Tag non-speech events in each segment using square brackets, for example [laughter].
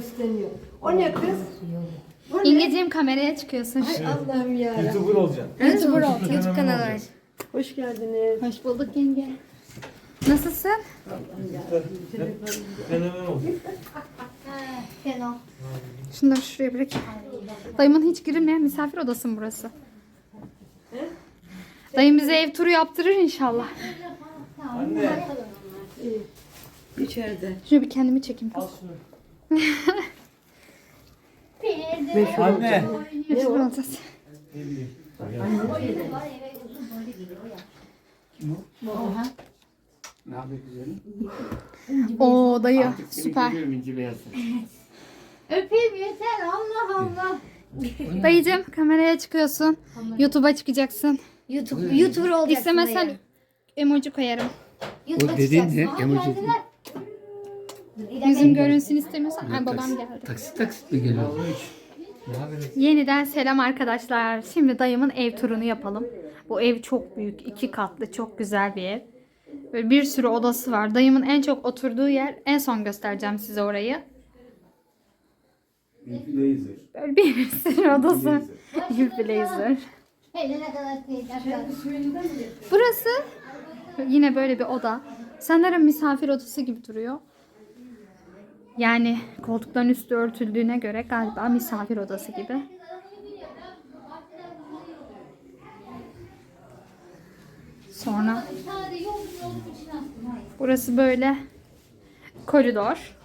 istemiyor. O ne kız? İngilizcem kameraya çıkıyorsun. Ay Allah'ım ya. YouTuber olacaksın. YouTuber ol. YouTube kanalı aç. Hoş geldiniz. Hoş bulduk yenge. Nasılsın? Fenomen oldu. Fenomen. Şunları şuraya bırak. Dayımın hiç girilmeyen misafir odası mı burası? Dayım bize ev turu yaptırır inşallah. Anne. İçeride. Şunu bir kendimi çekeyim. Al şunu. Meşhur Anne. Meşgul olacağız. Ne yapıyor güzelim? Oo dayı Artık seni süper. görüyorum inci. Öpeyim yeter Allah Allah. Dayıcım kameraya çıkıyorsun. YouTube'a çıkacaksın. YouTube, YouTuber olacaksın İstemezsen emoji koyarım. O dediğin ne? Emoji. Geldiler. Yüzüm görünsün istemiyorsan. Ay babam geldi. Taksit taksit mi geliyor? Yeniden selam arkadaşlar. Şimdi dayımın ev turunu yapalım. Bu ev çok büyük. iki katlı. Çok güzel bir ev. Böyle bir sürü odası var. Dayımın en çok oturduğu yer. En son göstereceğim size orayı. Böyle bir [laughs] sürü odası. Tehlikeli. Burası yine böyle bir oda. Sanırım misafir odası gibi duruyor. Yani koltukların üstü örtüldüğüne göre galiba misafir odası gibi. Sonra burası böyle koridor.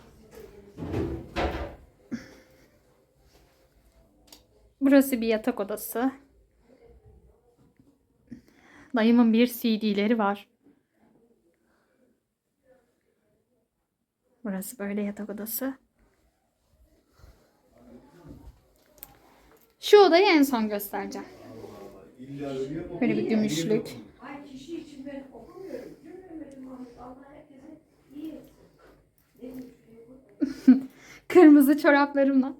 Burası bir yatak odası. Dayımın bir CD'leri var. Burası böyle yatak odası. Şu odayı en son göstereceğim. Böyle bir gümüşlük. Kırmızı çoraplarımla.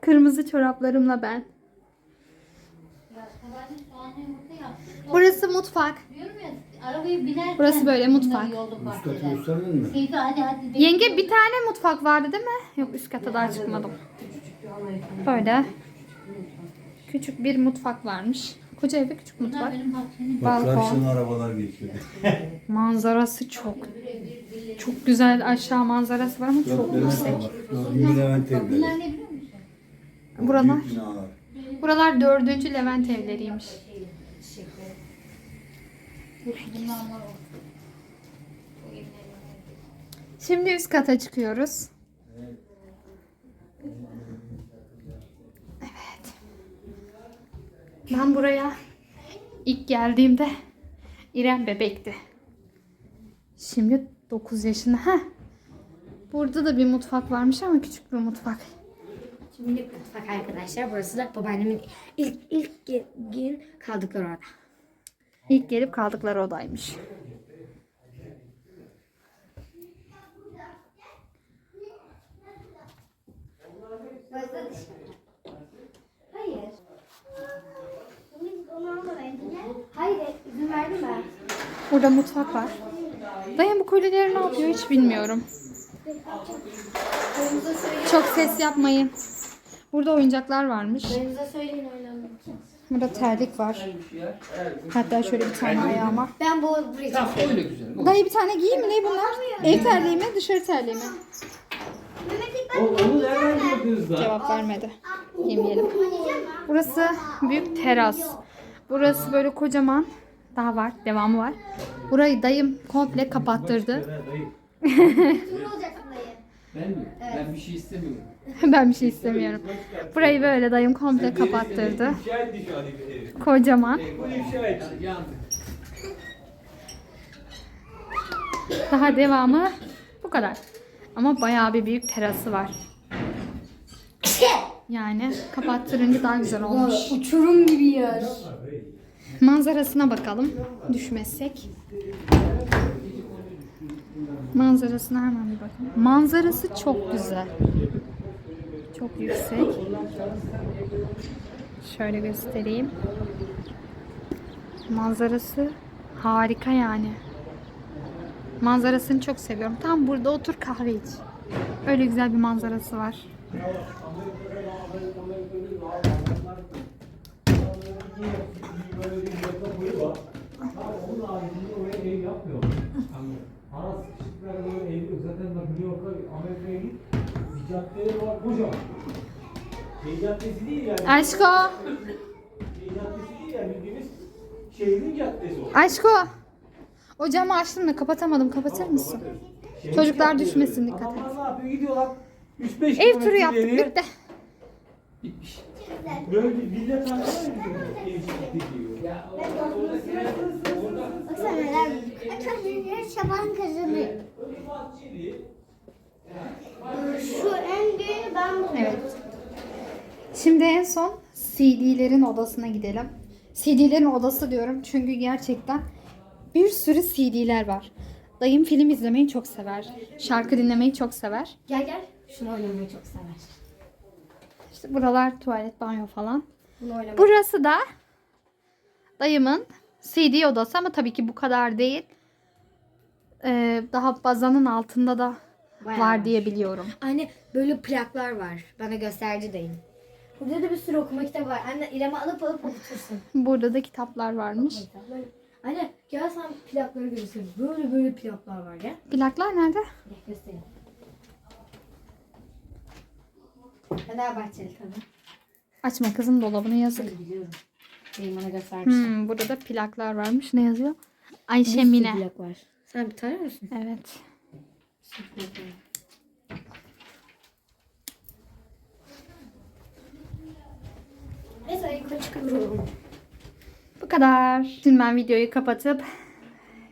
Kırmızı çoraplarımla ben. Burası mutfak. Arabayı binerken. Burası böyle mutfak. bunları Yolda fark Üst katı eder. gösterdin mi? Teyze hadi hadi. Yenge bir tane mutfak vardı değil mi? Yok üst kata daha çıkmadım. Böyle. Küçük bir mutfak varmış. Koca evde küçük Bunlar mutfak. benim bahçemin. Bak Balkon. karşıdan arabalar geçiyor. Manzarası çok çok güzel aşağı manzarası var ama çok yüksek. Yine Levent evleri. Bunlar ne biliyor musun? Buralar Büyük binalar. buralar dördüncü Levent evleriymiş. Şimdi üst kata çıkıyoruz. Evet. Ben buraya ilk geldiğimde İrem bebekti. Şimdi 9 yaşında. Heh. Burada da bir mutfak varmış ama küçük bir mutfak. Şimdi mutfak arkadaşlar. Burası da babaannemin ilk ilk gün kaldıkları orada. İlk gelip kaldıkları odaymış. Hayır. Hayır izin verdim ben. Burada mutfak var. Dayım bu kolyeleri ne yapıyor hiç bilmiyorum. Çok ses yapmayın. Burada oyuncaklar varmış. Dayımıza söyleyin oynamak için. Burada terlik var. Hatta şöyle bir tane ayağıma. Ben bu buraya Tamam öyle güzel. Dayı bir tane giyeyim mi? Ne bunlar? Ev terliği mi? Dışarı terliği mi? Onu nereden? Cevap vermedi. Yemeyelim. Burası büyük teras. Burası böyle kocaman. Daha var. Devamı var. Burayı dayım komple kapattırdı. Dayı. Ben mi? [laughs] Ben bir şey istemiyorum. ben bir şey istemiyorum. Burayı böyle dayım komple kapattırdı. Şu an evi. Kocaman. Daha devamı bu kadar. Ama bayağı bir büyük terası var. Yani kapattırınca daha güzel olmuş. Uçurum gibi yer. Manzarasına bakalım. Düşmezsek. Manzarasına hemen bir bakalım. Manzarası çok güzel. Çok yüksek. Şöyle göstereyim. Manzarası harika yani. Manzarasını çok seviyorum. Tam burada otur kahve iç. Öyle güzel bir manzarası var. Var kocaman. Şey caddesi değil yani. Aşko. Şey caddesi değil yani bildiğimiz şehrin caddesi o. Aşko. O camı açtım da kapatamadım. Kapatır mısın? Şehrin Çocuklar caddesi. düşmesin, dikkat et. Adamlar ne yapıyor? Gidiyorlar. 3-5 Ev turu yaptık kilometre bitti. Bitmiş. Böyle bir villa tarzı var ya bizim ev gidiyor. Ya oradakiler orada Baksana neler Arkadaşlar şaban kazanıyor. Şu en büyüğü ben buldum. Evet. Şimdi en son CD'lerin odasına gidelim. CD'lerin odası diyorum çünkü gerçekten bir sürü CD'ler var. Dayım film izlemeyi çok sever. Şarkı dinlemeyi çok sever. Gel gel. Şunu oynamayı çok sever. İşte buralar tuvalet, banyo falan. Bunu oynamayı. Burası da dayımın CD odası ama tabii ki bu kadar değil. Ee, daha bazanın altında da Bayağı var diye biliyorum. Anne böyle plaklar var. Bana gösterci deyin. Burada da bir sürü okuma kitabı var. Anne İrem'i alıp alıp okutursun. Burada da kitaplar varmış. Anne gel sen plakları göstereyim. Böyle böyle plaklar var ya. Plaklar nerede? Gel göstereyim. Fenerbahçeli tabii. Açma kızım dolabını yazık. Hayır biliyorum. Benim bana göstermişti. Hmm, burada da plaklar varmış. Ne yazıyor? Ayşe Mine. plak var. Sen bir tanıyor musun? Evet. Neyse yukarı çıkıyorum. Bu kadar. Şimdi ben videoyu kapatıp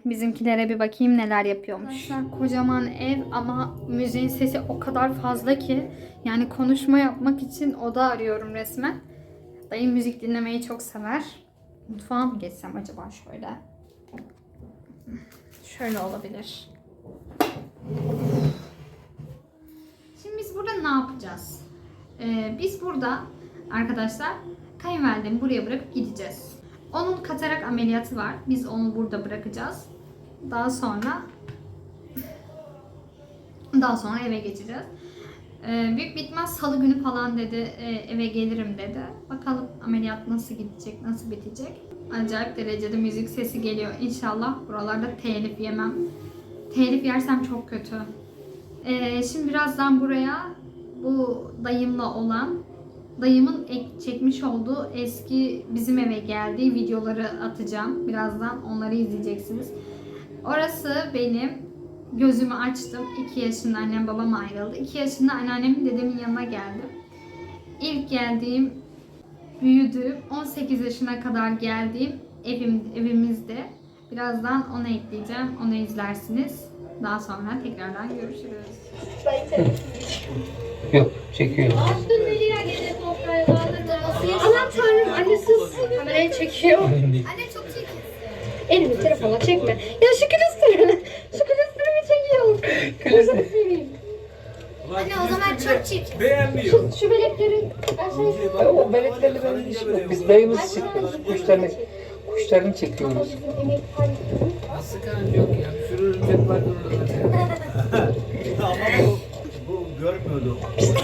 bizimkilere bir bakayım neler yapıyormuş. Arkadaşlar kocaman ev ama müziğin sesi o kadar fazla ki yani konuşma yapmak için oda arıyorum resmen. Dayım müzik dinlemeyi çok sever. Mutfağa mı geçsem acaba şöyle? Şöyle olabilir. Şimdi biz burada ne yapacağız? Ee, biz burada arkadaşlar kayınvalidemi buraya bırakıp gideceğiz. Onun katarak ameliyatı var. Biz onu burada bırakacağız. Daha sonra daha sonra eve geçeceğiz. Ee, büyük bitmez salı günü falan dedi e, eve gelirim dedi. Bakalım ameliyat nasıl gidecek, nasıl bitecek. Acayip derecede müzik sesi geliyor. İnşallah buralarda telif yemem. Telif yersem çok kötü. Ee, şimdi birazdan buraya bu dayımla olan dayımın ek, çekmiş olduğu eski bizim eve geldiği videoları atacağım. Birazdan onları izleyeceksiniz. Orası benim gözümü açtım. 2 yaşında annem babam ayrıldı. 2 yaşında anneannemin dedemin yanına geldim. İlk geldiğim, büyüdüğüm, 18 yaşına kadar geldiğim evim, evimizde. Birazdan onu ekleyeceğim. Onu izlersiniz. Daha sonra tekrardan görüşürüz. Yok çekiyor. Kamerayı çekiyor. Anne çok çekiyor. Elimi telefona çekme. Ya şu külüstürü. Şu külüstürümü çekiyorum. Anne o zaman çok çirkin. Beğenmiyor. Şu belekleri. O beleklerle benim işim yok. Biz dayımızı çekiyoruz. Kuşlarını, kuşlarını çekiyoruz. Nasıl kanca yok ya? Bir sürü örümcek var [laughs] Ama bu, bu görmüyordu. [laughs]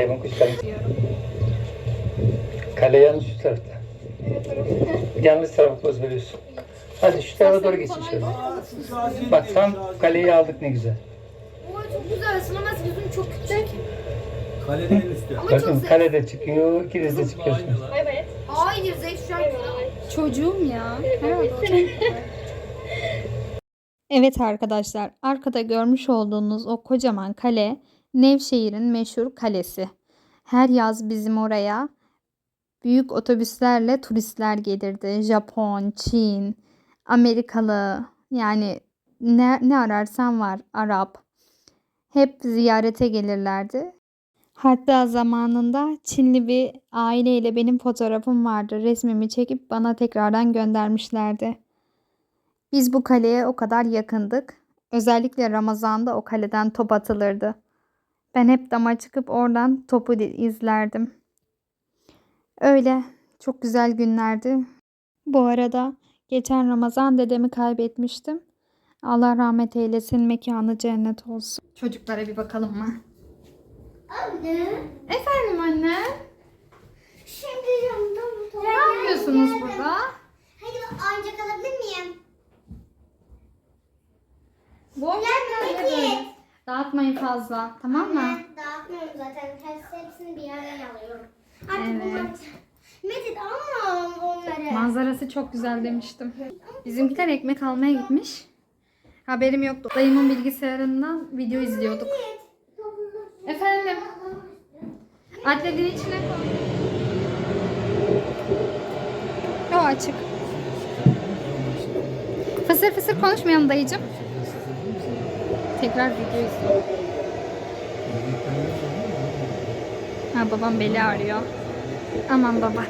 Dayımın kuşlarını Kale yanlış şu tarafta. yanlış tarafa poz veriyorsun. Hadi şu tarafa doğru geçin şöyle. Bak tam kaleyi aldık ne güzel. Oo çok güzel. Sınamaz yüzüm çok küçük. Ama çok Bakın zevkli. kalede çıkıyor, ikiniz de çıkıyorsunuz. Hayır zevk şu an. Çocuğum ya. Evet arkadaşlar, arkada görmüş olduğunuz o kocaman kale Nevşehir'in meşhur kalesi. Her yaz bizim oraya büyük otobüslerle turistler gelirdi. Japon, Çin, Amerikalı yani ne, ne ararsan var Arap. Hep ziyarete gelirlerdi. Hatta zamanında Çinli bir aileyle benim fotoğrafım vardı. Resmimi çekip bana tekrardan göndermişlerdi. Biz bu kaleye o kadar yakındık. Özellikle Ramazan'da o kaleden top atılırdı. Ben hep dama çıkıp oradan topu di- izlerdim. Öyle çok güzel günlerdi. Bu arada geçen Ramazan dedemi kaybetmiştim. Allah rahmet eylesin. Mekanı cennet olsun. Çocuklara bir bakalım mı? Anne. Efendim anne. Şimdi yanımda bu Ne yapıyorsunuz burada? Hadi oyuncak alabilir miyim? Bu oyuncaklar ne Peki. böyle? Dağıtmayın fazla. Tamam mı? Ben dağıtmıyorum zaten. Hepsi, hepsini bir yerden alıyorum. Artık Evet. bunlar... Metin almam onları. Manzarası çok güzel demiştim. Bizimkiler ekmek almaya gitmiş. Haberim yoktu. Dayımın bilgisayarından video izliyorduk. Efendim? Atletin içine koy. O açık. Fısır fısır konuşmayalım dayıcım. Tekrar video izliyorum. Ha babam beli ağrıyor. Aman baba.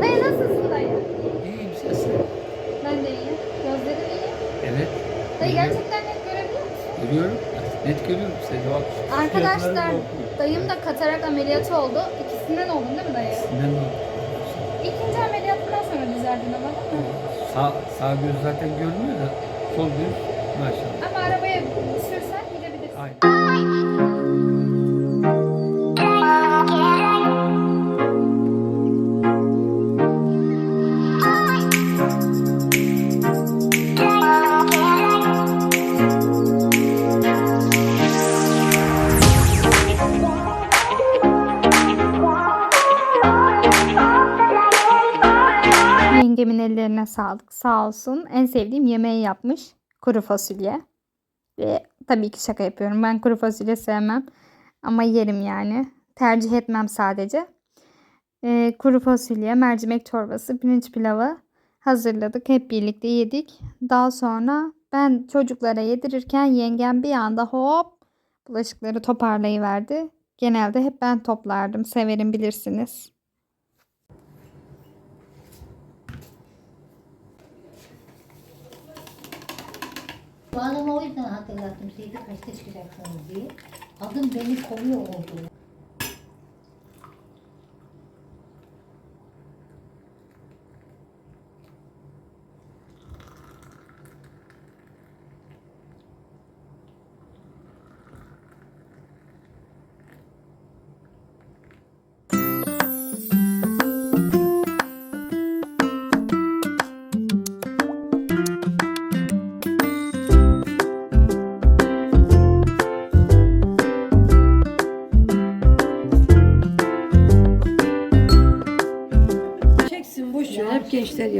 Dayı nasılsın dayı? İyiyim sesin. Ben de iyiyim. Gözlerin iyi. Evet. Dayı gerçekten net görebiliyor musun? Görüyorum. Net görüyorum seni. Bak. Arkadaşlar dayım da katarak ameliyatı oldu. İkisinden oldun değil mi dayı? Ben de İkinci ameliyatından sonra düzeldin ama değil mi? sağ, sağ göz zaten görmüyor da sol göz maşallah. Sağ olsun. En sevdiğim yemeği yapmış. Kuru fasulye. Ve tabii ki şaka yapıyorum. Ben kuru fasulye sevmem. Ama yerim yani. Tercih etmem sadece. Ee, kuru fasulye, mercimek çorbası, pirinç pilavı hazırladık. Hep birlikte yedik. Daha sonra ben çocuklara yedirirken yengem bir anda hop bulaşıkları toparlayıverdi. Genelde hep ben toplardım. Severim bilirsiniz. Bu adamı o yüzden hatırlattım sizi kaçta çıkacaksınız diye. Adım beni kovuyor oldu.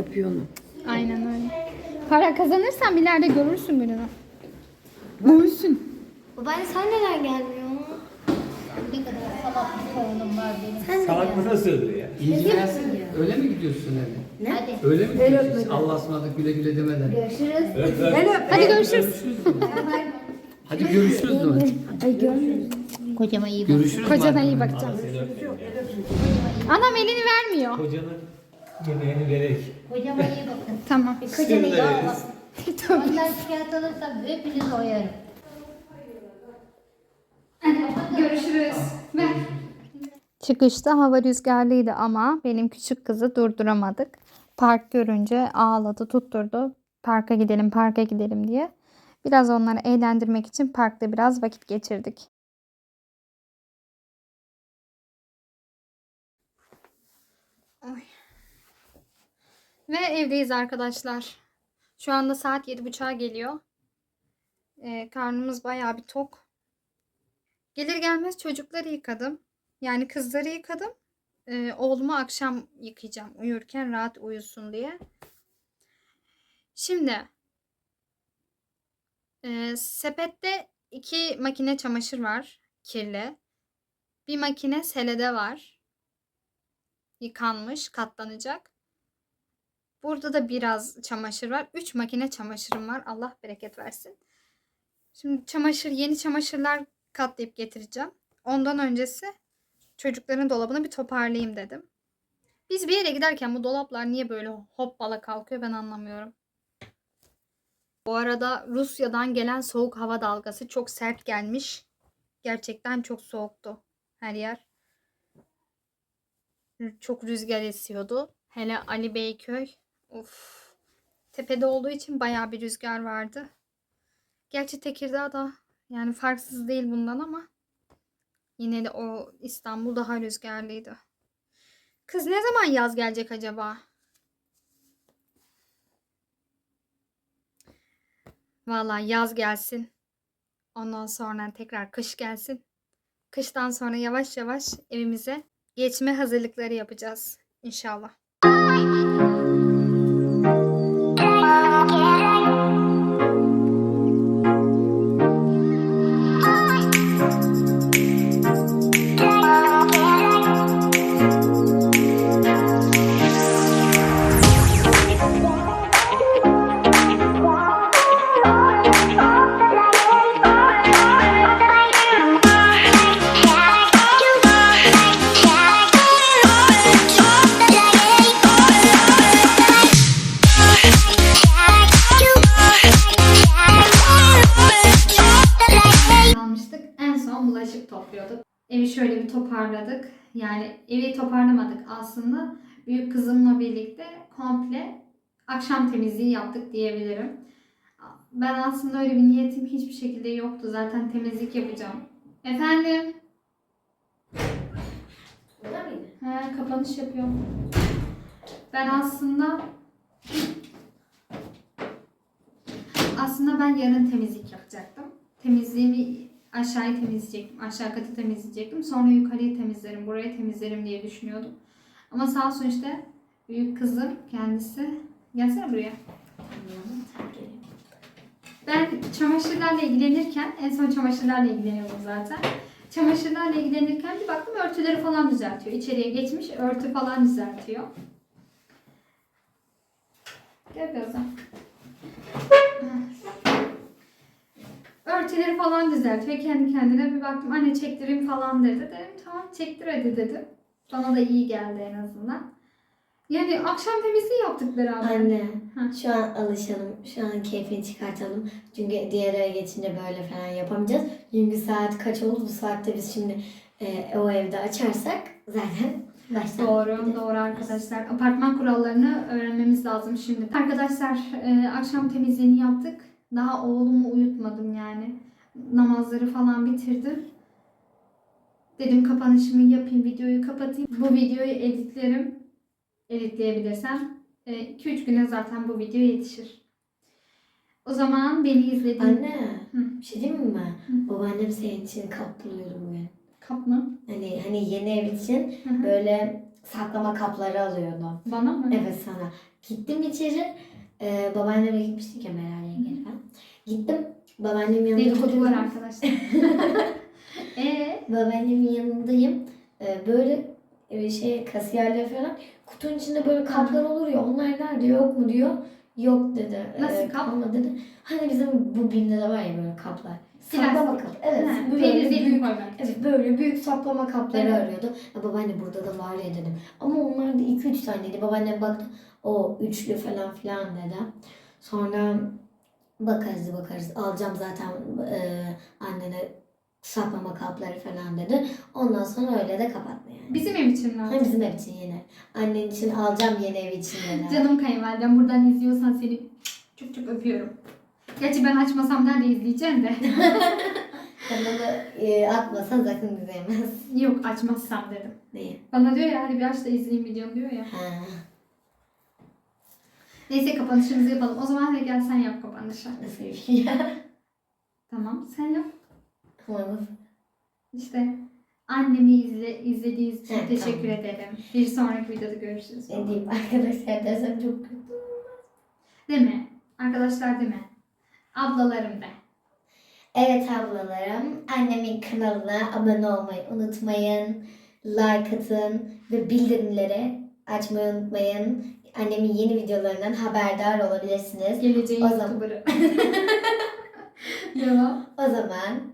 Yapıyor onu. Aynen öyle. Para kazanırsan ileride görürsün gününü. Görürsün. Babaanne sen neden gelmiyorsun? Ne kadar salak bir sorunum var benim. Salak nasıl söylüyor ya? İyi Öyle mi gidiyorsun eve? Hadi Öyle mi gidiyorsun? Allah'a ısmarladık güle güle demeden. görüşürüz. Hadi görüşürüz. Hadi görüşürüz de hadi. Kocama iyi bak. Görüşürüz. Kocana iyi bakacağım. Anam elini vermiyor. Kocanın yemeğini vererek. Kocama iyi bakın. Tamam. Kocama iyi bakın. [laughs] Ondan şikayet alırsam hepinizi oyarım. Görüşürüz. Ver. Çıkışta hava rüzgarlıydı ama benim küçük kızı durduramadık. Park görünce ağladı, tutturdu. Parka gidelim, parka gidelim diye. Biraz onları eğlendirmek için parkta biraz vakit geçirdik. Ay. Ve evdeyiz arkadaşlar. Şu anda saat 7.30'a geliyor. Ee, karnımız bayağı bir tok. Gelir gelmez çocukları yıkadım. Yani kızları yıkadım. Ee, oğlumu akşam yıkayacağım. Uyurken rahat uyusun diye. Şimdi e, sepette iki makine çamaşır var. Kirli. Bir makine selede var. Yıkanmış, katlanacak. Burada da biraz çamaşır var. Üç makine çamaşırım var. Allah bereket versin. Şimdi çamaşır, yeni çamaşırlar katlayıp getireceğim. Ondan öncesi çocukların dolabını bir toparlayayım dedim. Biz bir yere giderken bu dolaplar niye böyle hoppala kalkıyor ben anlamıyorum. Bu arada Rusya'dan gelen soğuk hava dalgası çok sert gelmiş. Gerçekten çok soğuktu her yer. Çok rüzgar esiyordu. Hele Ali Beyköy. Of. Tepede olduğu için bayağı bir rüzgar vardı. Gerçi Tekirdağ da yani farksız değil bundan ama yine de o İstanbul daha rüzgarlıydı. Kız ne zaman yaz gelecek acaba? Vallahi yaz gelsin. Ondan sonra tekrar kış gelsin. Kıştan sonra yavaş yavaş evimize geçme hazırlıkları yapacağız inşallah. Yani evi toparlamadık aslında. Büyük kızımla birlikte komple akşam temizliği yaptık diyebilirim. Ben aslında öyle bir niyetim hiçbir şekilde yoktu. Zaten temizlik yapacağım. Efendim? He, kapanış yapıyorum. Ben aslında aslında ben yarın temizlik yapacaktım. Temizliğimi aşağıyı temizleyecektim. Aşağı katı temizleyecektim. Sonra yukarıyı temizlerim, burayı temizlerim diye düşünüyordum. Ama sağ olsun işte büyük kızım kendisi. Gelsene buraya. Ben çamaşırlarla ilgilenirken, en son çamaşırlarla ilgileniyordum zaten. Çamaşırlarla ilgilenirken bir baktım örtüleri falan düzeltiyor. İçeriye geçmiş örtü falan düzeltiyor. Gel birazdan. Örtüleri falan düzeltiyor. Kendi kendine bir baktım anne çektireyim falan dedi. Dedim tamam çektir hadi dedim. Bana da iyi geldi en azından. Yani akşam temizliği yaptık beraber. Anne Hı. şu an alışalım. Şu an keyfini çıkartalım. Çünkü diğer eve geçince böyle falan yapamayacağız. Çünkü saat kaç oldu? Bu saatte biz şimdi e, o evde açarsak zaten baştan. Doğru, doğru arkadaşlar. Apartman kurallarını öğrenmemiz lazım şimdi. Arkadaşlar e, akşam temizliğini yaptık. Daha oğlumu uyutmadım yani. Namazları falan bitirdim. Dedim kapanışımı yapayım, videoyu kapatayım. Bu videoyu editlerim. Editleyebilirsem. 2-3 güne zaten bu video yetişir. O zaman beni izlediğin... Anne Hı. bir şey diyeyim mi? Babaannem senin için kap buluyordu bugün. Kap mı? Hani hani yeni ev için Hı hı. böyle saklama kapları alıyordu. Bana mı? Evet sana. Gittim içeri. E, babaanneme gitmiştik ya Meral yengeyle falan. Gittim babaannemin yanında Dedikodu var oturuyorum. arkadaşlar. Eee? [laughs] Babaannemin yanındayım. Ee, böyle e, şey kasiyerler falan kutunun içinde böyle kaplar olur ya onlar nerede yok mu diyor. Yok dedi. Nasıl Ee, kap? kalmadı dedi. Hani bizim bu binde de var ya böyle kaplar. Plastik. kap. Evet. Ha, böyle büyük, koymak. evet böyle büyük saklama kapları Evet. arıyordu. Ya babaanne burada da var ya dedim. Ama onlar da 2-3 taneydi. Babaannem baktı. O üçlü falan filan dedi. Sonra bakarız bakarız. Alacağım zaten e, annene saklama kapları falan dedi. Ondan sonra öyle de kapattı yani. Bizim ev için mi? Hem bizim ev için yeni. Annen için alacağım yeni ev için dedi. [laughs] Canım kayınvalidem buradan izliyorsan seni çok çok öpüyorum. Gerçi ben açmasam nerede izleyeceğim de. [laughs] Kanalı e, atmasan zaten izleyemez. Yok açmazsam dedim. Neyi? Bana diyor ya hadi bir aç da izleyeyim videonu diyor ya. Ha. Neyse kapanışımızı yapalım. O zaman hadi gel sen yap kapanışı. Nasıl bir şey ya? Tamam sen yap. Nasıl? İşte annemi izle, izlediğiniz için Evet, teşekkür tamam. ederim. Bir sonraki videoda görüşürüz. Ne diyeyim arkadaşlar dersem çok kötü. Değil mi? Arkadaşlar değil mi? Ablalarım da. Evet ablalarım, annemin kanalına abone olmayı unutmayın. Like atın ve bildirimleri açmayı unutmayın. Annemin yeni videolarından haberdar olabilirsiniz. Geleceğin O zaman-. [laughs] Devam. O zaman